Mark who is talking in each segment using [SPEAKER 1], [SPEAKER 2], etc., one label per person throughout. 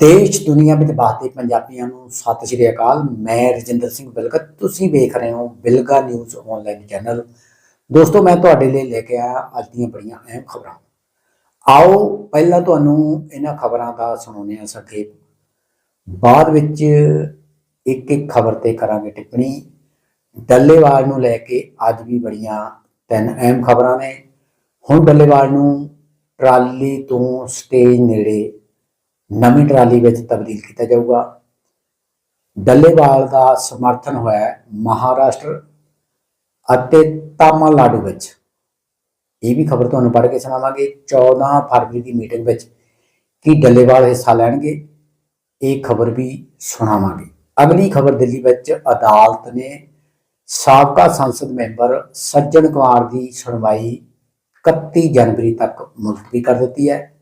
[SPEAKER 1] ਦੇਸ਼, ਦੁਨੀਆ ਵਿੱਚ ਵਸਦੇ ਪੰਜਾਬੀਆਂ ਨੂੰ ਸਤਿ ਸ਼੍ਰੀ ਅਕਾਲ। ਮੈਂ ਰਜਿੰਦਰ ਸਿੰਘ ਬਿਲਗਤ ਤੁਸੀਂ ਵੇਖ ਰਹੇ ਹੋ ਬਿਲਗਾ ਨਿਊਜ਼ ਆਨਲਾਈਨ ਚੈਨਲ। ਦੋਸਤੋ, ਮੈਂ ਤੁਹਾਡੇ ਲਈ ਲੈ ਕੇ ਆਇਆ ਅੱਜ ਦੀਆਂ ਬੜੀਆਂ ਅਹਿਮ ਖਬਰਾਂ। ਆਓ, ਪਹਿਲਾਂ ਤੁਹਾਨੂੰ ਇਹਨਾਂ ਖਬਰਾਂ ਦਾ ਸੁਣਾਉਂਦੇ ਹਾਂ ਸੰਖੇਪ ਬਾਅਦ ਵਿੱਚ ਇੱਕ ਇੱਕ ਖਬਰ ਤੇ ਕਰਾਂਗੇ ਟਿੱਪਣੀ। ਡੱਲੇਵਾਲ ਨੂੰ ਲੈ ਕੇ ਅੱਜ ਵੀ ਬੜੀਆਂ ਤਿੰਨ ਅਹਿਮ ਖਬਰਾਂ ਨੇ। ਹੁਣ ਡੱਲੇਵਾਲ ਨੂੰ ਟਰਾਲੀ ਤੋਂ ਸਟੇਜ ਨੇੜੇ ਨਵੀਂ ਟਰਾਲੀ ਵਿੱਚ ਤਬਦੀਲ ਕੀਤਾ ਜਾਊਗਾ। ਡੱਲੇਵਾਲ ਦਾ ਸਮਰਥਨ ਹੋਇਆ ਮਹਾਰਾਸ਼ਟਰ ਅਤੇ ਤਾਮਿਲਨਾਡੂ ਵਿੱਚ। ਇਹ ਵੀ ਖਬਰ ਤੁਹਾਨੂੰ ਪੜ੍ਹ ਕੇ ਸੁਣਾਵਾਂਗੇ। 14 ਫਰਵਰੀ ਦੀ ਮੀਟਿੰਗ ਵਿੱਚ ਕੀ ਡੱਲੇਵਾਲ ਹਿੱਸਾ ਲੈਣਗੇ, ਇਹ ਖਬਰ ਵੀ ਸੁਣਾਵਾਂਗੇ। ਅਗਲੀ ਖਬਰ ਦਿੱਲੀ ਵਿੱਚ ਅਦਾਲਤ ਨੇ ਸਾਬਕਾ ਸੰਸਦ ਮੈਂਬਰ ਸੱਜਣ ਕੁਮਾਰ ਦੀ ਸੁਣਵਾਈ 31 ਜਨਵਰੀ ਤੱਕ ਮੁਲਤਵੀ ਕਰ ਦਿੱਤੀ ਹੈ।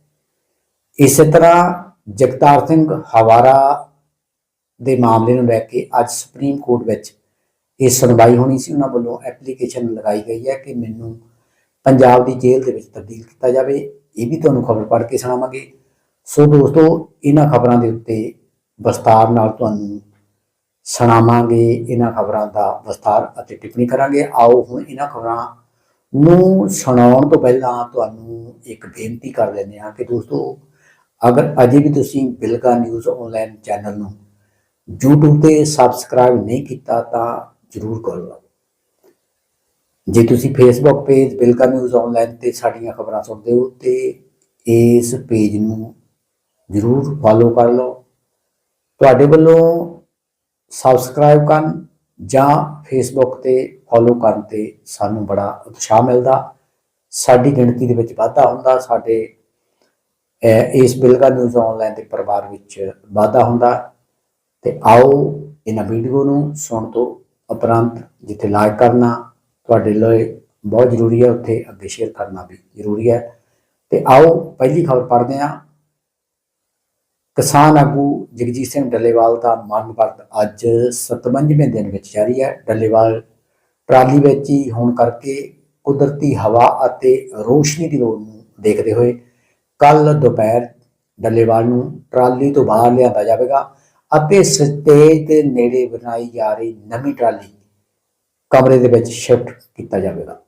[SPEAKER 1] ਇਸੇ ਤਰ੍ਹਾਂ ਜਗਤਾਰ ਸਿੰਘ ਹਵਾਰਾ ਦੇ ਮਾਮਲੇ ਨੂੰ ਲੈ ਕੇ ਅੱਜ ਸੁਪਰੀਮ ਕੋਰਟ ਵਿੱਚ ਇਹ ਸੁਣਵਾਈ ਹੋਣੀ ਸੀ। ਉਹਨਾਂ ਵੱਲੋਂ ਐਪਲੀਕੇਸ਼ਨ ਲਗਾਈ ਗਈ ਹੈ ਕਿ ਮੈਨੂੰ ਪੰਜਾਬ ਦੀ ਜੇਲ੍ਹ ਦੇ ਵਿੱਚ ਤਬਦੀਲ ਕੀਤਾ ਜਾਵੇ। ਇਹ ਵੀ ਤੁਹਾਨੂੰ ਖਬਰ ਪੜ੍ਹ ਕੇ ਸੁਣਾਵਾਂਗੇ। ਸੋ ਦੋਸਤੋ, ਇਹਨਾਂ ਖਬਰਾਂ ਦੇ ਉੱਤੇ ਵਿਸਤਾਰ ਨਾਲ ਤੁਹਾਨੂੰ ਸੁਣਾਵਾਂਗੇ। ਇਹਨਾਂ ਖਬਰਾਂ ਦਾ ਵਿਸਤਾਰ ਅਤੇ ਟਿੱਪਣੀ ਕਰਾਂਗੇ। ਆਓ ਹੁਣ ਇਹਨਾਂ ਖਬਰਾਂ ਨੂੰ ਸੁਣਾਉਣ ਤੋਂ ਪਹਿਲਾਂ ਤੁਹਾਨੂੰ ਇੱਕ ਬੇਨਤੀ ਕਰ ਲੈਂਦੇ ਹਾਂ ਕਿ ਦੋਸਤੋ ਅਗਰ ਅਜੇ ਵੀ ਤੁਸੀਂ ਬਿਲਗਾ ਨਿਊਜ਼ ਆਨਲਾਈਨ ਚੈਨਲ ਨੂੰ YouTube ਤੇ ਸਬਸਕ੍ਰਾਈਬ ਨਹੀਂ ਕੀਤਾ ਤਾਂ ਜਰੂਰ ਕਰ ਲਓ। ਜੇ ਤੁਸੀਂ Facebook page Bilga news online ਤੇ ਸਾਡੀਆਂ ਖਬਰਾਂ ਸੁਣਦੇ ਹੋ ਤੇ ਇਸ ਪੇਜ ਨੂੰ ਜਰੂਰ ਫਾਲੋ ਕਰ ਲਓ। ਤੁਹਾਡੇ ਵੱਲੋਂ ਸਬਸਕ੍ਰਾਈਬ ਕਰਨ ਜਾਂ ਫੇਸਬੁੱਕ ਤੇ ਫਾਲੋ ਕਰਨ ਤੇ ਸਾਨੂੰ ਬੜਾ ਉਤਸ਼ਾਹ ਮਿਲਦਾ। ਸਾਡੀ ਗਿਣਤੀ ਦੇ ਵਿੱਚ ਵਾਧਾ ਹੁੰਦਾ, ਸਾਡੇ ਇਸ ਬਿਲਗਾ ਨਿਊਜ਼ ਆਨਲਾਈਨ ਦੇ ਪਰਿਵਾਰ ਵਿੱਚ ਵਾਧਾ ਹੁੰਦਾ ਤੇ ਆਓ ਇਹਨਾਂ ਵੀਡੀਓ ਨੂੰ ਸੁਣ ਤੋਂ ਉਪਰੰਤ ਜਿੱਥੇ ਲਾਈਕ ਕਰਨਾ ਤੁਹਾਡੇ ਲਈ ਬਹੁਤ ਜ਼ਰੂਰੀ ਹੈ, ਉੱਥੇ ਅੱਗੇ ਸ਼ੇਅਰ ਕਰਨਾ ਵੀ ਜ਼ਰੂਰੀ ਹੈ। ਤੇ ਆਓ ਪਹਿਲੀ ਖਬਰ ਪੜ੍ਹਦੇ ਹਾਂ। ਕਿਸਾਨ ਆਗੂ ਜਗਜੀਤ ਸਿੰਘ ਡੱਲੇਵਾਲ ਦਾ ਮਰਨ ਵਰਤ ਅੱਜ 57ਵੇਂ ਦਿਨ ਵਿੱਚ ਜਾਰੀ ਹੈ। ਡੱਲੇਵਾਲ ਟਰਾਲੀ ਵਿੱਚ ਹੀ ਹੋਣ ਕਰਕੇ ਕੁਦਰਤੀ ਹਵਾ ਅਤੇ ਰੋਸ਼ਨੀ ਦੀ ਲੋੜ ਨੂੰ ਦੇਖਦੇ ਹੋਏ ਕੱਲ ਦੁਪਹਿਰ ਡੱਲੇਵਾਲ ਨੂੰ ਟਰਾਲੀ ਤੋਂ ਬਾਹਰ ਲਿਆਂਦਾ ਜਾਵੇਗਾ ਅਤੇ ਸਟੇਜ ਦੇ ਨੇੜੇ ਬਣਾਈ ਜਾ ਰਹੀ ਨਵੀਂ ਟਰਾਲੀ ਕਮਰੇ ਦੇ ਵਿੱਚ ਸ਼ਿਫਟ ਕੀਤਾ ਜਾਵੇਗਾ।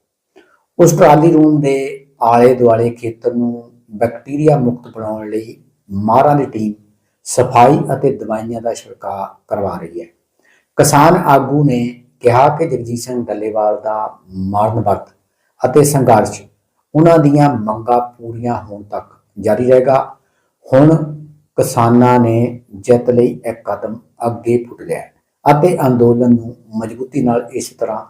[SPEAKER 1] ਉਸ ਟਰਾਲੀ ਰੂਮ ਦੇ ਆਲੇ ਦੁਆਲੇ ਖੇਤਰ ਨੂੰ ਬੈਕਟੀਰੀਆ ਮੁਕਤ ਬਣਾਉਣ ਲਈ ਮਾਰਾਂ ਦੀ ਟੀਮ ਸਫ਼ਾਈ ਅਤੇ ਦਵਾਈਆਂ ਦਾ ਛਿੜਕਾਅ ਕਰਵਾ ਰਹੀ ਹੈ। ਕਿਸਾਨ ਆਗੂ ਨੇ ਕਿਹਾ ਕਿ ਜਗਜੀਤ ਸਿੰਘ ਡੱਲੇਵਾਲ ਦਾ ਮਾਰਨ ਵਰਤ ਅਤੇ ਸੰਘਰਸ਼ ਉਹਨਾਂ ਦੀਆਂ ਮੰਗਾਂ ਪੂਰੀਆਂ ਹੋਣ ਤੱਕ ਜਾਰੀ ਰਹੇਗਾ। ਹੁਣ ਕਿਸਾਨਾਂ ਨੇ ਜਿੱਤ ਲਈ ਇੱਕ ਕਦਮ ਅੱਗੇ ਪੁੱਟ ਲਿਆ ਅਤੇ ਅੰਦੋਲਨ ਨੂੰ ਮਜ਼ਬੂਤੀ ਨਾਲ ਇਸ ਤਰ੍ਹਾਂ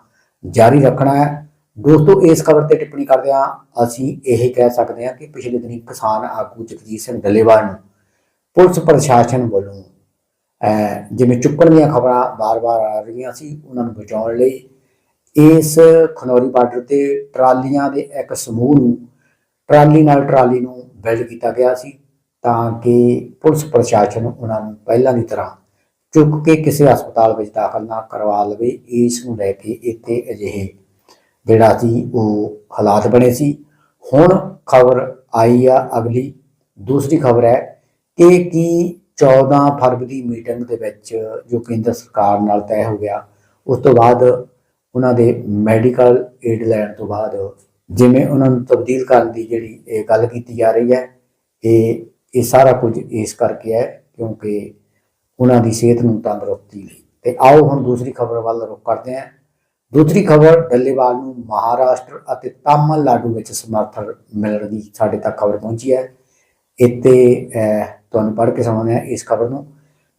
[SPEAKER 1] ਜਾਰੀ ਰੱਖਣਾ ਹੈ। ਦੋਸਤੋ, ਇਸ ਖਬਰ ਤੇ ਟਿੱਪਣੀ ਕਰਦੇ ਹਾਂ। ਅਸੀਂ ਇਹ ਕਹਿ ਸਕਦੇ ਹਾਂ ਕਿ ਪਿਛਲੇ ਦਿਨੀ ਕਿਸਾਨ ਆਗੂ ਜਗਜੀਤ ਸਿੰਘ ਡੱਲੇਵਾਲ ਨੂੰ ਪੁਲਿਸ ਪ੍ਰਸ਼ਾਸਨ ਵੱਲੋਂ ਜਿਵੇਂ ਚੁੱਕਣ ਦੀਆਂ ਖਬਰਾਂ ਬਾਰ-ਬਾਰ ਆ ਰਹੀਆਂ ਸੀ, ਉਹਨਾਂ ਨੂੰ ਬਚਾਉਣ ਲਈ ਇਸ ਖਨੌਰੀ ਬਾਰਡਰ ਤੇ ਟਰਾਲੀਆਂ ਦੇ ਇੱਕ ਸਮੂਹ ਨੂੰ, ਟਰਾਲੀ ਨਾਲ ਟਰਾਲੀ ਨੂੰ ਬਿਲਡ ਕੀਤਾ ਗਿਆ ਸੀ ਤਾਂ ਕਿ ਪੁਲਿਸ ਪ੍ਰਸ਼ਾਸਨ ਉਹਨਾਂ ਨੂੰ ਪਹਿਲਾਂ ਦੀ ਤਰ੍ਹਾਂ ਚੁੱਕ ਕੇ ਕਿਸੇ ਹਸਪਤਾਲ ਵਿੱਚ ਦਾਖਲ ਨਾ ਕਰਵਾ ਲਵੇ, ਇਸ ਨੂੰ ਲੈ ਕੇ ਇੱਥੇ ਅਜਿਹੇ ਜਿਹੜਾ ਸੀ ਉਹ ਹਾਲਾਤ ਬਣੇ ਸੀ। ਹੁਣ ਖਬਰ ਆਈ ਆ ਅਗਲੀ, ਦੂਸਰੀ ਖਬਰ ਹੈ ਕਿ ਕੀ 14 ਫਰਵਰੀ ਮੀਟਿੰਗ ਦੇ ਵਿੱਚ ਜੋ ਕੇਂਦਰ ਸਰਕਾਰ ਨਾਲ ਤੈਅ ਹੋ ਗਿਆ, ਉਸ ਤੋਂ ਬਾਅਦ ਉਹਨਾਂ ਦੇ ਮੈਡੀਕਲ ਏਡ ਲੈਣ ਤੋਂ ਬਾਅਦ ਜਿਵੇਂ ਉਹਨਾਂ ਨੂੰ ਤਬਦੀਲ ਕਰਨ ਦੀ ਜਿਹੜੀ ਇਹ ਗੱਲ ਕੀਤੀ ਜਾ ਰਹੀ ਹੈ, ਇਹ ਇਹ ਸਾਰਾ ਕੁਝ ਇਸ ਕਰਕੇ ਹੈ ਕਿਉਂਕਿ ਉਹਨਾਂ ਦੀ ਸਿਹਤ ਨੂੰ ਤੰਦਰੁਸਤੀ ਲਈ। ਤੇ ਆਓ ਹੁਣ ਦੂਸਰੀ ਖਬਰ ਵੱਲ ਰੁਖ ਕਰਦੇ ਹਾਂ। ਦੂਸਰੀ ਖਬਰ ਡੱਲੇਵਾਲ ਨੂੰ ਮਹਾਰਾਸ਼ਟਰ ਅਤੇ ਤਾਮਿਲਨਾਡੂ ਵਿੱਚ ਸਮਰਥਨ ਮਿਲਣ ਦੀ ਸਾਡੇ ਤੱਕ ਖਬਰ ਪਹੁੰਚੀ ਹੈ। ਇੱਥੇ ਤੁਹਾਨੂੰ ਪੜ੍ਹ ਕੇ ਸੁਣਾਉਂਦੇ ਹਾਂ ਇਸ ਖਬਰ ਨੂੰ।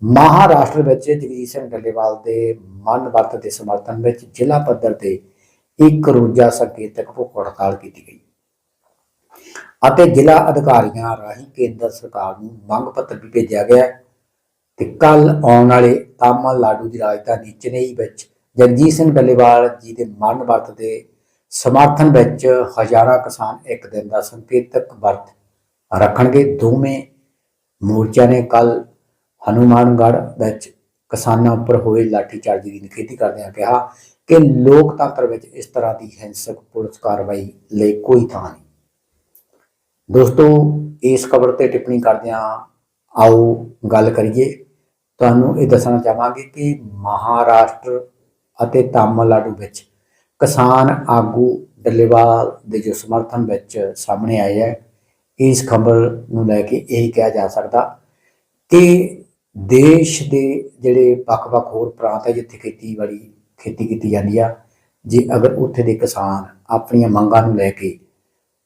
[SPEAKER 1] ਮਹਾਰਾਸ਼ਟਰ ਵਿੱਚ ਜਗਜੀਤ ਸਿੰਘ ਡੱਲੇਵਾਲ ਦੇ ਮਨ ਵਰਤ ਦੇ ਸਮਰਥਨ ਵਿੱਚ ਜ਼ਿਲ੍ਹਾ ਪੱਧਰ ਤੇ ਇੱਕ ਰੋਜ਼ਾ ਸੰਕੇਤਕ ਭੁੱਖ ਹੜਤਾਲ ਕੀਤੀ ਗਈ। ਅਤੇ ਜ਼ਿਲ੍ਹਾ ਅਧਿਕਾਰੀਆਂ ਰਾਹੀਂ ਕੇਂਦਰ ਸਰਕਾਰ ਨੂੰ ਮੰਗ ਪੱਤਰ ਵੀ ਭੇਜਿਆ ਗਿਆ ਤੇ ਕੱਲ ਆਉਣ ਵਾਲੇ ਤਾਮਿਲਨਾਡੂ ਦੀ ਰਾਜਧਾਨੀ ਚੇਨਈ ਵਿੱਚ ਜਗਜੀਤ ਸਿੰਘ ਡੱਲੇਵਾਲ ਜੀ ਦੇ ਮਰਨ ਵਰਤ ਦੇ ਸਮਰਥਨ ਵਿੱਚ ਹਜ਼ਾਰਾਂ ਕਿਸਾਨ ਇੱਕ ਦਿਨ ਦਾ ਸੰਕੇਤਕ ਵਰਤ ਰੱਖਣਗੇ। ਦੋਵੇਂ ਮੋਰਚਿਆਂ ਨੇ ਕੱਲ ਹਨੂਮਾਨਗੜ੍ਹ ਵਿੱਚ ਕਿਸਾਨਾਂ ਉੱਪਰ ਹੋਏ ਲਾਠੀਚਾਰਜ ਦੀ ਨਿਖੇਧੀ ਕਰਦਿਆਂ ਕਿਹਾ ਕਿ ਲੋਕਤੰਤਰ ਵਿੱਚ ਇਸ ਤਰ੍ਹਾਂ ਦੀ ਹਿੰਸਕ ਪੁਲਿਸ ਕਾਰਵਾਈ ਲਈ ਕੋਈ ਥਾਂ ਨਹੀਂ। ਦੋਸਤੋ, ਇਸ ਖਬਰ ਤੇ ਟਿੱਪਣੀ ਕਰਦਿਆਂ ਆਓ ਗੱਲ ਕਰੀਏ। ਤੁਹਾਨੂੰ ਇਹ ਦੱਸਣਾ ਚਾਹਾਂਗੇ ਕਿ ਮਹਾਰਾਸ਼ਟਰ ਅਤੇ ਤਾਮਿਲਨਾਡੂ ਵਿੱਚ ਕਿਸਾਨ ਆਗੂ ਡੱਲੇਵਾਲ ਦੇ ਜੋ ਸਮਰਥਨ ਵਿੱਚ ਸਾਹਮਣੇ ਆਏ ਹੈ, ਇਸ ਖਬਰ ਨੂੰ ਲੈ ਕੇ ਇਹ ਕਿਹਾ ਜਾ ਸਕਦਾ ਕਿ ਦੇਸ਼ ਦੇ ਜਿਹੜੇ ਵੱਖ-ਵੱਖ ਹੋਰ ਪ੍ਰਾਂਤ ਹੈ, ਜਿੱਥੇ ਖੇਤੀਬਾੜੀ ਖੇਤੀ ਕੀਤੀ ਜਾਂਦੀ ਆ। ਜੇ ਅਗਰ ਉੱਥੇ ਦੇ ਕਿਸਾਨ ਆਪਣੀਆਂ ਮੰਗਾਂ ਨੂੰ ਲੈ ਕੇ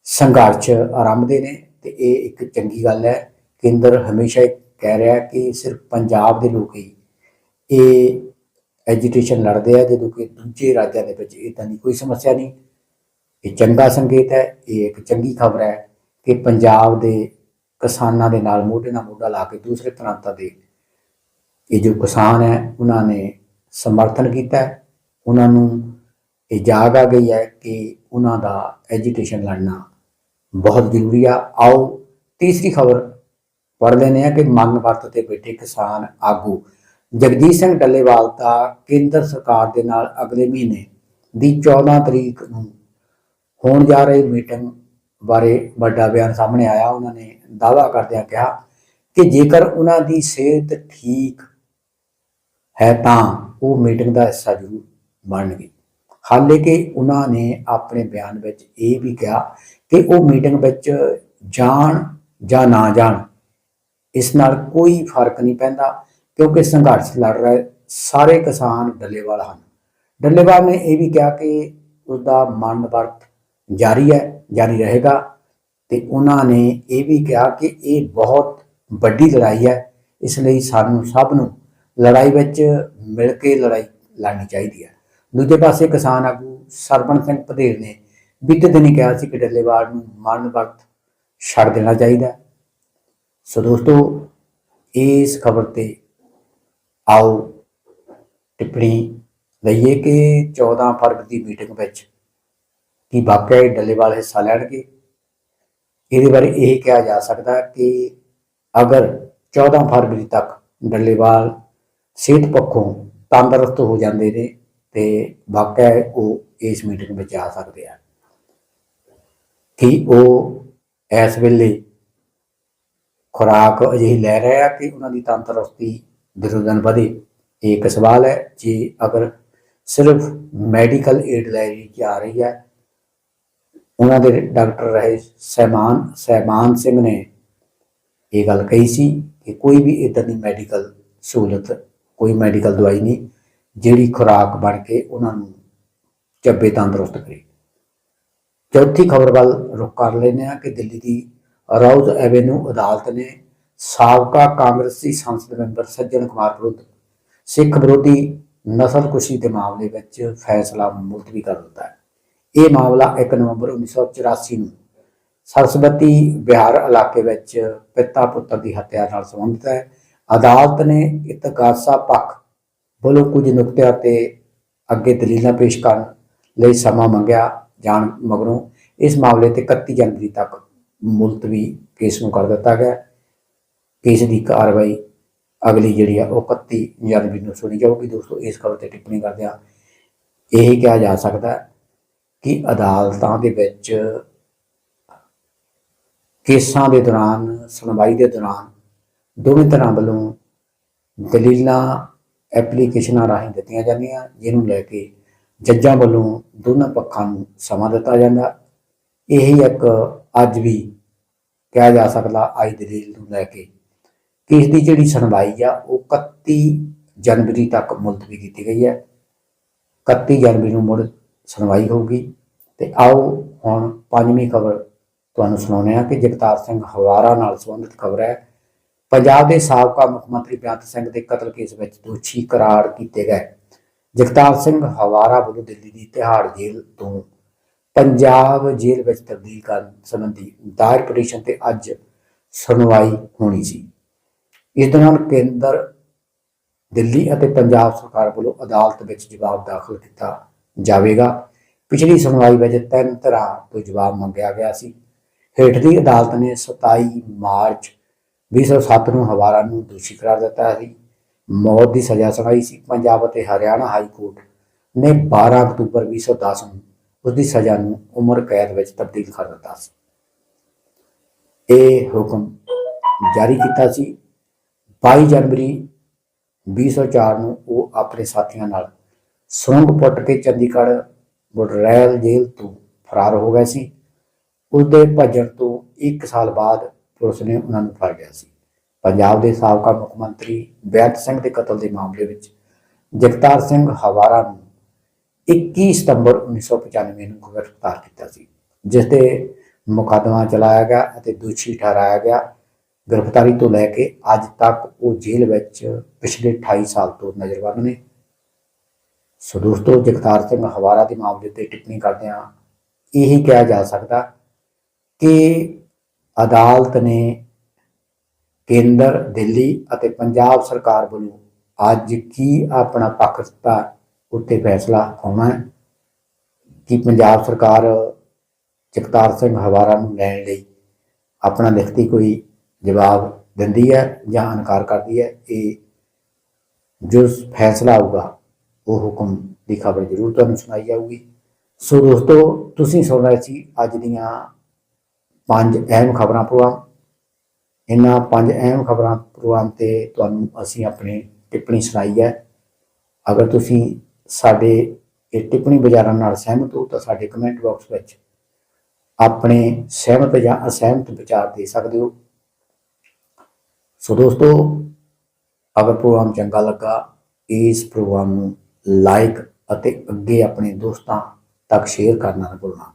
[SPEAKER 1] ਸੰਘਰਸ਼ ਆਰੰਭਦੇ ਨੇ, ਤੇ ਇਹ ਇੱਕ ਚੰਗੀ ਗੱਲ ਹੈ। ਕੇਂਦਰ ਹਮੇਸ਼ਾ ਇਹ ਕਹਿ ਰਿਹਾ ਕਿ ਸਿਰਫ ਪੰਜਾਬ ਦੇ ਲੋਕ ਹੀ ਇਹ ਐਜੀਟੇਸ਼ਨ ਲੜਦੇ ਆ, ਜਦੋਂ ਕਿ ਦੂਜੇ ਰਾਜਾਂ ਦੇ ਵਿੱਚ ਇਦਾਂ ਦੀ ਕੋਈ ਸਮੱਸਿਆ ਨਹੀਂ। ਇਹ ਚੰਗਾ ਸੰਕੇਤ ਹੈ। ਇਹ ਇੱਕ ਚੰਗੀ ਖਬਰ ਹੈ ਕਿ ਪੰਜਾਬ ਦੇ ਕਿਸਾਨਾਂ ਦੇ ਨਾਲ ਮੋਢੇ ਨਾਲ ਮੋਢਾ ਲਾ ਕੇ ਦੂਸਰੇ ਪ੍ਰਾਂਤਾਂ ਦੇ ਇਹ ਜੋ ਕਿਸਾਨ ਹੈ, ਉਹਨਾਂ ਨੇ ਸਮਰਥਨ ਕੀਤਾ ਉਹਨਾਂ ਨੂੰ ਇਹ ਜਾਗ ਆ ਗਈ ਹੈ ਕਿ ਉਹਨਾਂ ਦਾ ਐਜੀਟੇਸ਼ਨ ਲੜਨਾ ਬਹੁਤ ਜ਼ਰੂਰੀ ਆ। ਆਓ ਤੀਸਰੀ ਖਬਰ ਪੜ੍ਹ ਲੈਂਦੇ ਆ ਕਿ ਮੰਗ ਵਰਤ ਤੇ ਬੈਠੇ ਕਿਸਾਨ ਆਗੂ ਜਗਜੀਤ ਸਿੰਘ ਡੱਲੇਵਾਲ ਦਾ ਕੇਂਦਰ ਸਰਕਾਰ ਦੇ ਨਾਲ ਅਗਲੇ ਮਹੀਨੇ ਦੀ 14 ਤਰੀਕ ਨੂੰ ਹੋਣ ਜਾ ਰਹੀ ਮੀਟਿੰਗ ਬਾਰੇ ਵੱਡਾ ਬਿਆਨ ਸਾਹਮਣੇ ਆਇਆ। ਉਹਨਾਂ ਨੇ ਦਾਅਵਾ ਕਰਦਿਆਂ ਕਿਹਾ ਕਿ ਜੇਕਰ ਉਹਨਾਂ ਦੀ ਸਿਹਤ ਠੀਕ ਹੈ ਤਾਂ ਉਹ ਮੀਟਿੰਗ ਦਾ ਹਿੱਸਾ ਜ਼ਰੂਰ ਬਣਗੇ ਹਾਲੇ ਕਿ ਉਹਨਾਂ ਨੇ ਆਪਣੇ ਬਿਆਨ ਵਿੱਚ ਇਹ ਵੀ ਕਿਹਾ ਕਿ ਉਹ ਮੀਟਿੰਗ ਵਿੱਚ ਜਾਣ ਜਾਂ ਨਾ ਜਾਣ, ਇਸ ਨਾਲ ਕੋਈ ਫ਼ਰਕ ਨਹੀਂ ਪੈਂਦਾ ਕਿਉਂਕਿ ਸੰਘਰਸ਼ ਲੜ ਰਹੇ ਸਾਰੇ ਕਿਸਾਨ ਡੱਲੇਵਾਲ ਹਨ। ਡੱਲੇਵਾਲ ਨੇ ਇਹ ਵੀ ਕਿਹਾ ਕਿ ਉਸ ਦਾ ਮਨ ਵਰਤ ਜਾਰੀ ਹੈ, ਜਾਰੀ ਰਹੇਗਾ ਤੇ ਉਹਨਾਂ ਨੇ ਇਹ ਵੀ ਕਿਹਾ ਕਿ ਇਹ ਬਹੁਤ ਵੱਡੀ ਲੜਾਈ ਹੈ, ਇਸ ਲਈ ਸਾਨੂੰ ਸਭ ਨੂੰ ਲੜਾਈ ਵਿੱਚ ਮਿਲ ਕੇ ਲੜਾਈ ਲੜਨੀ ਚਾਹੀਦੀ ਹੈ। ਦੂਜੇ ਪਾਸੇ ਕਿਸਾਨ ਆਗੂ ਸਰਬਣ ਸਿੰਘ ਪਧੇਰ ਨੇ ਬੀਤੇ ਦਿਨੀ ਕਿਹਾ ਸੀ ਕਿ ਡੱਲੇਵਾਲ ਨੂੰ ਮਰਨ ਵਕਤ ਛੱਡ ਦੇਣਾ ਚਾਹੀਦਾ ਸੋ ਦੋਸਤੋ, ਇਸ ਖਬਰ ਤੇ ਆਓ ਟਿੱਪਣੀ ਲਈਏ ਕਿ 14 ਫਰਵਰੀ ਦੀ ਮੀਟਿੰਗ ਵਿੱਚ ਕੀ ਵਾਕਿਆ ਡੱਲੇਵਾਲ ਹਿੱਸਾ ਲੈਣਗੇ? ਇਹਦੇ ਬਾਰੇ ਇਹ ਕਿਹਾ ਜਾ ਸਕਦਾ ਕਿ ਅਗਰ 14 ਫਰਵਰੀ ਤੱਕ ਡੱਲੇਵਾਲ ਸਿਹਤ ਪੱਖੋਂ ਤੰਦਰੁਸਤ ਹੋ ਜਾਂਦੇ ਨੇ ਤੇ ਵਾਕਿਆ ਉਹ ਇਸ ਮੀਟਿੰਗ ਵਿੱਚ ਆ ਸਕਦੇ ਆ। ਕਿ ਉਹ ਇਸ ਵੇਲੇ ਖੁਰਾਕ ਅਜਿਹੀ ਲੈ ਰਹੇ ਆ ਕਿ ਉਹਨਾਂ ਦੀ ਤੰਦਰੁਸਤੀ ਦਿਨੋਂ ਦਿਨ ਵਧੇ? ਇਹ ਇੱਕ ਸਵਾਲ ਹੈ। ਜੇ ਅਗਰ ਸਿਰਫ ਮੈਡੀਕਲ ਏਡ ਲੈ ਰਹੀ ਜਾ ਰਹੀ ਹੈ, ਉਹਨਾਂ ਦੇ ਡਾਕਟਰ ਰਹੇ ਸਹਿਮਾਨ ਸਹਿਮਾਨ ਸਿੰਘ ਨੇ ਇਹ ਗੱਲ ਕਹੀ ਸੀ ਕਿ ਕੋਈ ਵੀ ਇਦਾਂ ਦੀ ਮੈਡੀਕਲ ਸਹੂਲਤ, ਕੋਈ ਮੈਡੀਕਲ ਦਵਾਈ ਨਹੀਂ ਜਿਹੜੀ ਖੁਰਾਕ ਬਣ ਕੇ ਉਹਨਾਂ ਨੂੰ ਚੱਬੇ ਤੰਦਰੁਸਤ ਕਰੇ। ਚੌਥੀ ਖਬਰ ਵੱਲ ਰੁਕ ਕਰ ਲੈਂਦੇ ਹਾਂ ਕਿ ਦਿੱਲੀ ਦੀ ਰੌਜ਼ ਐਵੇਨਿਊ ਅਦਾਲਤ ਨੇ ਸਾਬਕਾ ਕਾਂਗਰਸੀ ਸੰਸਦ ਮੈਂਬਰ ਸੱਜਣ ਕੁਮਾਰ ਵਿਰੁੱਧ ਸਿੱਖ ਵਿਰੋਧੀ ਨਸਲਕੁਸ਼ੀ ਦੇ ਮਾਮਲੇ ਵਿੱਚ ਫੈਸਲਾ ਮੁਲਤਵੀ ਕਰ ਦਿੱਤਾ ਹੈ। ਇਹ ਮਾਮਲਾ 1 ਨਵੰਬਰ 1984 ਨੂੰ ਸਰਸਵਤੀ ਬਿਹਾਰ ਇਲਾਕੇ ਵਿੱਚ ਪਿਤਾ ਪੁੱਤਰ ਦੀ ਹੱਤਿਆ ਨਾਲ ਸੰਬੰਧਿਤ ਹੈ। ਅਦਾਲਤ ਨੇ ਇਤਕਾਸਾ ਪੱਖ ਵੱਲੋਂ ਕੁਝ ਨੁਕਤਿਆਂ ਤੇ ਅੱਗੇ ਦਲੀਲਾਂ ਪੇਸ਼ ਕਰਨ ਲਈ ਸਮਾਂ ਮੰਗਿਆ ਜਾਣ ਮਗਰੋਂ ਇਸ ਮਾਮਲੇ ਤੇ 31 ਜਨਵਰੀ ਤੱਕ ਮੁਲਤਵੀ ਕੇਸ ਨੂੰ ਕਰ ਦਿੱਤਾ ਗਿਆ। ਕੇਸ ਦੀ ਕਾਰਵਾਈ ਅਗਲੀ ਜਿਹੜੀ ਆ ਉਹ 31 ਜਨਵਰੀ ਨੂੰ ਸੁਣੀ ਜਾਊਗੀ। ਦੋਸਤੋ, ਇਸ ਖਬਰ ਤੇ ਟਿੱਪਣੀ ਕਰਦੇ ਆ ਇਹ ਕਿਹਾ ਜਾ ਸਕਦਾ ਕਿ ਅਦਾਲਤਾਂ ਦੇ ਵਿੱਚ ਕੇਸਾਂ ਦੇ ਦੌਰਾਨ, ਸੁਣਵਾਈ ਦੇ ਦੌਰਾਨ ਦੋਵੇਂ ਤਰ੍ਹਾਂ ਵੱਲੋਂ ਦਲੀਲਾਂ ਐਪਲੀਕੇਸ਼ਨਾਂ ਰਾਹੀਂ ਦਿੱਤੀਆਂ ਜਾਂਦੀਆਂ, ਜਿਹਨੂੰ ਲੈ ਕੇ ਜੱਜਾਂ ਵੱਲੋਂ ਦੋਨਾਂ ਪੱਖਾਂ ਨੂੰ ਸਮਾਂ ਦਿੱਤਾ ਜਾਂਦਾ। ਇਹ ਇੱਕ ਅੱਜ ਵੀ ਕਿਹਾ ਜਾ ਸਕਦਾ ਅੱਜ ਦਲੀਲ ਨੂੰ ਲੈ ਕੇ। ਕੇਸ ਦੀ ਜਿਹੜੀ ਸੁਣਵਾਈ ਆ, ਉਹ 31 ਜਨਵਰੀ ਤੱਕ ਮੁਲਤਵੀ ਕੀਤੀ ਗਈ ਹੈ। 31 ਜਨਵਰੀ ਨੂੰ ਮੁੜ ਸੁਣਵਾਈ ਹੋਊਗੀ। ਤੇ ਆਓ ਹੁਣ ਪੰਜਵੀਂ ਖਬਰ ਤੁਹਾਨੂੰ ਸੁਣਾਉਂਦੇ ਹਾਂ ਕਿ ਜਗਤਾਰ ਸਿੰਘ ਹਵਾਰਾ ਨਾਲ ਸੰਬੰਧਿਤ ਖਬਰ ਹੈ। ਪੰਜਾਬ ਦੇ ਸਾਬਕਾ ਮੁੱਖ ਮੰਤਰੀ ਬੇਅੰਤ ਸਿੰਘ ਦੇ ਕਤਲ ਕੇਸ ਵਿੱਚ ਦੋਸ਼ੀ ਕਰਾਰ ਕੀਤੇ ਗਏ। ਜਗਤਾਰ ਸਿੰਘ ਹਵਾਰਾ ਵੱਲੋਂ ਦਿੱਲੀ ਦੀ ਤਿਹਾੜ ਜੇਲ੍ਹ ਤੋਂ ਪੰਜਾਬ ਜੇਲ੍ਹ ਵਿੱਚ ਤਬਦੀਲ ਕਰਨ ਸੰਬੰਧੀ ਦਾਇਰ ਪਟੀਸ਼ਨ ਤੇ ਅੱਜ ਸੁਣਵਾਈ ਹੋਣੀ ਸੀ। ਇਸ ਦੌਰਾਨ ਕੇਂਦਰ, ਦਿੱਲੀ ਅਤੇ ਪੰਜਾਬ ਸਰਕਾਰ ਵੱਲੋਂ ਅਦਾਲਤ ਵਿੱਚ ਜਵਾਬ ਦਾਖਲ ਕੀਤਾ ਜਾਵੇਗਾ। ਪਿਛਲੀ ਸੁਣਵਾਈ ਵਿੱਚ ਤਿੰਨ ਤਰ੍ਹਾਂ ਤੋਂ ਜਵਾਬ ਮੰਗਿਆ ਗਿਆ ਸੀ। ਹੇਠਲੀ ਅਦਾਲਤ ਨੇ 27 ਮਾਰਚ 2007 ਨੂੰ ਹਵਾਰਾ ਨੂੰ ਦੋਸ਼ੀ ਕਰਾਰ ਦਿੱਤਾ ਸੀ। ਮੌਤ ਦੀ ਸਜ਼ਾ ਸੁਣਾਈ ਸੀ। ਪੰਜਾਬ ਅਤੇ ਹਰਿਆਣਾ ਹਾਈ ਕੋਰਟ ਨੇ 12 ਅਕਤੂਬਰ 2010 ਨੂੰ ਉਸ ਦੀ ਸਜ਼ਾ ਨੂੰ ਉਮਰ ਕੈਦ ਵਿੱਚ ਤਬਦੀਲ ਕਰ ਦਿੱਤਾ ਸੀ। ਇਹ ਹੁਕਮ ਜਾਰੀ ਕੀਤਾ ਸੀ। 22 ਜਨਵਰੀ 2004 ਨੂੰ ਉਹ ਆਪਣੇ ਸਾਥੀਆਂ ਨਾਲ ਸੁਰੰਗ ਪੁੱਟ ਕੇ ਚੰਡੀਗੜ੍ਹ ਬੁਡਰੈਲ ਜੇਲ੍ਹ ਤੋਂ ਫਰਾਰ ਹੋ ਗਏ ਸੀ। ਉਸ ਦੇ ਭੱਜਣ ਤੋਂ 1 ਸਾਲ ਬਾਅਦ ਪੁਲਿਸ ਨੇ ਉਹਨਾਂ ਨੂੰ ਫੜ ਲਿਆ ਸੀ। ਪੰਜਾਬ ਦੇ ਸਾਬਕਾ ਮੁੱਖ ਮੰਤਰੀ ਬੈਂਤ ਸਿੰਘ ਦੇ ਕਤਲ ਦੇ ਮਾਮਲੇ ਵਿੱਚ ਜਗਤਾਰ ਸਿੰਘ ਹਵਾਰਾ ਨੂੰ 21 ਸਤੰਬਰ 1995 ਨੂੰ ਗ੍ਰਿਫਤਾਰ ਕੀਤਾ ਸੀ, ਜਿਸ ਤੇ ਮੁਕੱਦਮਾ ਚਲਾਇਆ ਗਿਆ ਅਤੇ ਦੋਸ਼ੀ ਠਹਿਰਾਇਆ ਗਿਆ। ਗ੍ਰਿਫਤਾਰੀ ਤੋਂ ਲੈ ਕੇ ਅੱਜ ਤੱਕ ਉਹ ਜੇਲ੍ਹ ਵਿੱਚ ਪਿਛਲੇ 28 ਸਾਲ ਤੋਂ ਨਜ਼ਰਬੰਦ ਨੇ। ਸੋ ਦੋਸਤੋ, ਜਗਤਾਰ ਸਿੰਘ ਹਵਾਰਾ ਦੇ ਮਾਮਲੇ ਤੇ ਟਿੱਪਣੀ ਕਰਦਿਆਂ ਇਹੀ ਕਿਹਾ ਜਾ ਸਕਦਾ ਕਿ ਅਦਾਲਤ ਨੇ ਕੇਂਦਰ, ਦਿੱਲੀ ਅਤੇ ਪੰਜਾਬ ਸਰਕਾਰ ਵੱਲੋਂ ਅੱਜ ਕੀ ਆਪਣਾ ਪੱਖ ਉੱਤੇ ਫੈਸਲਾ ਆਉਣਾ ਹੈ? ਕਿ ਪੰਜਾਬ ਸਰਕਾਰ ਜਗਤਾਰ ਸਿੰਘ ਹਵਾਰਾ ਨੂੰ ਲੈਣ ਲਈ ਆਪਣਾ ਲਿਖਤੀ ਕੋਈ ਜਵਾਬ ਦਿੰਦੀ ਹੈ ਜਾਂ ਇਨਕਾਰ ਕਰਦੀ ਹੈ? ਇਹ ਜੋ ਫੈਸਲਾ ਆਊਗਾ, ਉਹ ਹੁਕਮ ਦੀ ਖਬਰ ਜ਼ਰੂਰ ਤੁਹਾਨੂੰ ਸੁਣਾਈ ਜਾਊਗੀ। ਸੋ ਦੋਸਤੋ, ਤੁਸੀਂ ਸੁਣ ਰਹੇ ਸੀ ਅੱਜ ਦੀਆਂ ਪੰਜ ਅਹਿਮ ਖਬਰਾਂ ਪ੍ਰੋਗਰਾਮ ਇਹਨਾਂ ਪੰਜ ਅਹਿਮ ਖਬਰਾਂ ਪ੍ਰੋਗਰਾਮ ਤੇ ਤੁਹਾਨੂੰ ਅਸੀਂ ਆਪਣੀ ਟਿੱਪਣੀ ਸੁਣਾਈ ਹੈ। ਅਗਰ ਤੁਸੀਂ ਸਾਡੇ ਇਹ ਟਿੱਪਣੀ ਬਾਜ਼ਾਰਾਂ ਨਾਲ ਸਹਿਮਤ ਹੋ ਤਾਂ ਸਾਡੇ ਕਮੈਂਟ ਬਾਕਸ ਵਿੱਚ ਆਪਣੇ ਸਹਿਮਤ ਜਾਂ ਅਸਹਿਮਤ ਵਿਚਾਰ ਦੇ ਸਕਦੇ ਹੋ। ਸੋ ਦੋਸਤੋ, ਅਗਰ ਪ੍ਰੋਗਰਾਮ ਚੰਗਾ ਲੱਗਾ, ਇਸ ਪ੍ਰੋਗਰਾਮ ਨੂੰ ਲਾਈਕ ਅਤੇ ਅੱਗੇ ਆਪਣੇ ਦੋਸਤਾਂ ਤੱਕ ਸ਼ੇਅਰ ਕਰਨਾ ਨਾ ਭੁੱਲਣਾ।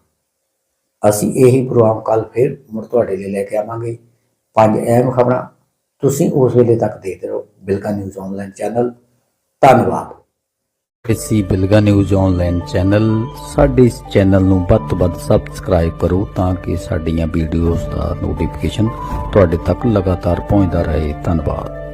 [SPEAKER 1] ਅਸੀਂ ਇਹੀ ਪ੍ਰੋਗਰਾਮ ਕੱਲ ਫਿਰ ਮੁੜ ਤੁਹਾਡੇ ਲਈ ਲੈ ਕੇ ਆਵਾਂਗੇ। ਪੰਜ ਅਹਿਮ ਖਬਰਾਂ ਤੁਸੀਂ ਉਸ ਵੇਲੇ ਤੱਕ ਦੇਖਦੇ ਰਹੋ ਬਿਲਕਾ ਨਿਊਜ਼ ਆਨਲਾਈਨ ਚੈਨਲ। ਧੰਨਵਾਦ।
[SPEAKER 2] ਇਸੀ ਬਿਲਗਾ ਨਿਊਜ਼ ਆਨਲਾਈਨ ਚੈਨਲ ਸਾਡੇ ਇਸ ਚੈਨਲ ਨੂੰ ਵੱਧ ਤੋਂ ਵੱਧ ਸਬਸਕ੍ਰਾਈਬ ਕਰੋ ਤਾਂ ਕਿ ਸਾਡੀਆਂ ਵੀਡੀਓਜ਼ ਦਾ ਨੋਟੀਫਿਕੇਸ਼ਨ ਤੁਹਾਡੇ ਤੱਕ ਲਗਾਤਾਰ ਪਹੁੰਚਦਾ ਰਹੇ। ਧੰਨਵਾਦ।